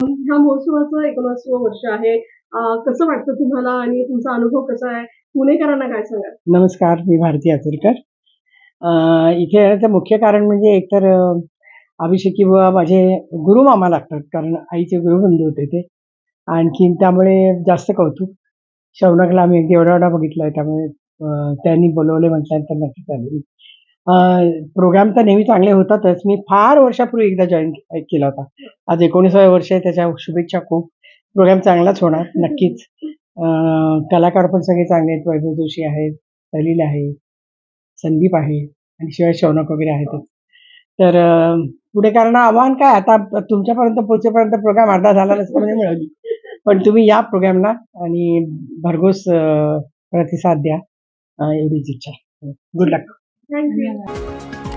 ह्या महोत्सवाचं एकोणीसवं वर्ष आहे. कसं वाटतं तुम्हाला आणि तुमचा अनुभव कसा आहे? पुणेकरांना काय सांगाल? नमस्कार मी भारती आचरकर. इथे येण्याचं मुख्य कारण म्हणजे एकतर अभिषेकी बुवा माझे गुरु मामा लागतात कारण आईचे गुरुबंधू होते ते. आणखीन त्यामुळे जास्त कौतुक. शौनकला आम्ही अगदी एवढा एवढा बघितलाय त्यामुळे त्यांनी बोलवले म्हटल्यानंतर नक्कीच चालेल प्रोग्राम तर नेहमी चांगले होतातच. मी फार वर्षापूर्वी एकदा जॉईन केला होता. आज एकोणीसाव्या वर्ष आहे त्याच्या शुभेच्छा खूप. प्रोग्राम चांगलाच होणार नक्कीच. कलाकार पण सगळे चांगले आहेत. वैभव जोशी आहेत सलील आहे संदीप आहे आणि शिवाय शौनक वगैरे आहेतच तर पुढे कारण आव्हान काय? आता तुमच्यापर्यंत पोहोचेपर्यंत प्रोग्राम अर्धा झाला नसता म्हणजे मिळवली पण तुम्ही या प्रोग्रामला आणि भरघोस प्रतिसाद द्या. एवढीच इच्छा. गुड लक 那你也来一